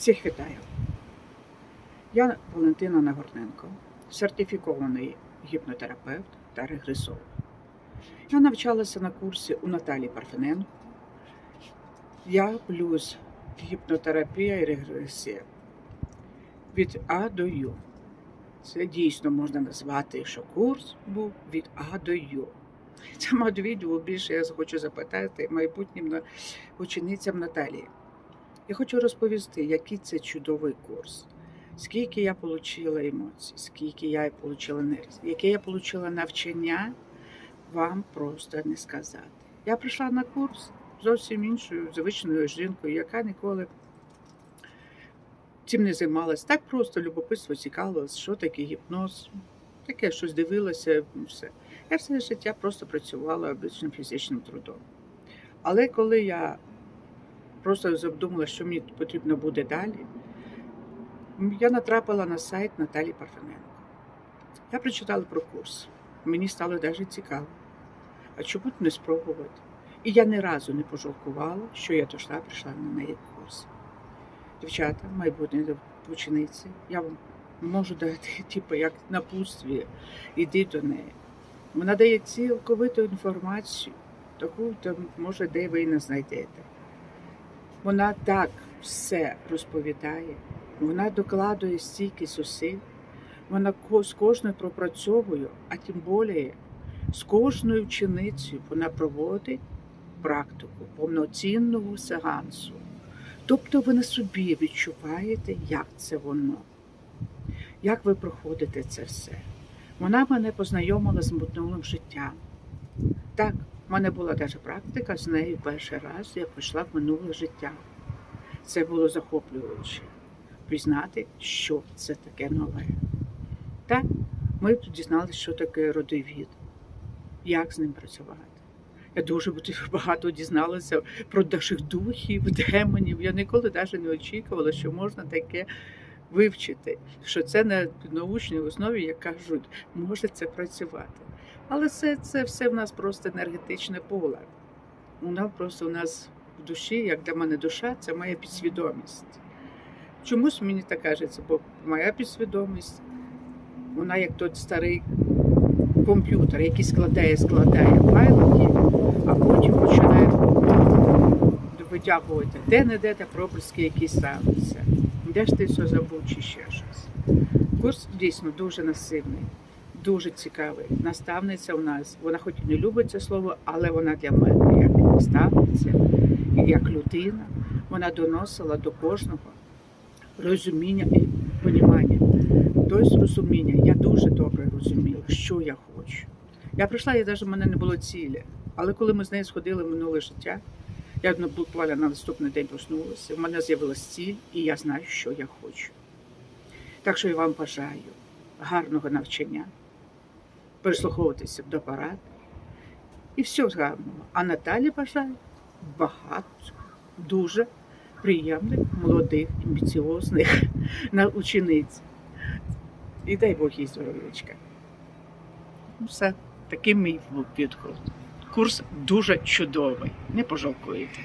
Всіх вітаю. Я Валентина Нагорненко, сертифікований гіпнотерапевт та регресолог. Я навчалася на курсі у Наталі Парфененко. Я плюс гіпнотерапія і регресія від А до Ю. Це дійсно можна назвати, що курс був від А до Ю. Цьому відео більше я хочу запитати майбутнім ученицям Наталії. Я хочу розповісти, який це чудовий курс, скільки я отримала емоцій, скільки я отримала енергії, яке я отримала навчання, вам просто не сказати. Я прийшла на курс зовсім іншою звичною жінкою, яка ніколи цим не займалась. Так просто любопитство цікавилось, що таке гіпноз. Таке щось дивилася, все. Я все життя просто працювала обичним фізичним трудом. Але коли я просто задумала, що мені потрібно буде далі, я натрапила на сайт Наталі Парфененко. Я прочитала про курс. Мені стало навіть цікаво. А чому б не спробувати? І я ні разу не пожалкувала, що я дошла, прийшла на неї курс. Дівчата, майбутні учениці, я вам можу дати, типу, як напутстві, іди до неї. Вона дає цілковиту інформацію, таку, то, може, де ви і не знайдете. Вона так все розповідає, вона докладує стільки зусиль, вона з кожною пропрацьовує, а тим більше з кожною ученицею вона проводить практику повноцінного сеансу. Тобто ви на собі відчуваєте, як це воно, як ви проходите це все. Вона мене познайомила з минулим життям. Так, в мене була навіть практика з нею перший раз, я прийшла в минуле життя. Це було захоплююче пізнати, що це таке нове. Так, ми тут дізналися, що таке родовід, як з ним працювати. Я дуже багато дізналася про наших духів, демонів. Я ніколи навіть не очікувала, що можна таке вивчити, що це на научній основі, як кажуть, може це працювати. Але це, це все в нас просто енергетичне поле. Воно просто у нас в душі, як для мене душа, це моя підсвідомість. Чомусь мені так кажеться, бо моя підсвідомість, вона як той старий комп'ютер, який складає, складає файлики, а потім починає витягувати де-не-де та проблиски, які ставляться. Де ж ти все забув чи ще щось. Курс дійсно дуже насильний, дуже цікавий. Наставниця у нас, вона хоч і не любить це слово, але вона для мене як наставниця, як людина, вона доносила до кожного розуміння і понімання. Тобто розуміння, я дуже добре розуміла, що я хочу. Я прийшла, і навіть в мене не було цілі. Але коли ми з нею сходили в минуле життя, я буквально на наступний день проснулася, в мене з'явилась ціль, і я знаю, що я хочу. Так що я вам бажаю гарного навчання, прислуховуватися до парад і все з гарного. А Наталі бажаю багато, дуже приємних, молодих, амбіціозних на- учениць. І дай Бог їй здоров'ячка. Ну, Все, такий мій підход. Курс дуже чудовий. Не пожалкуєте.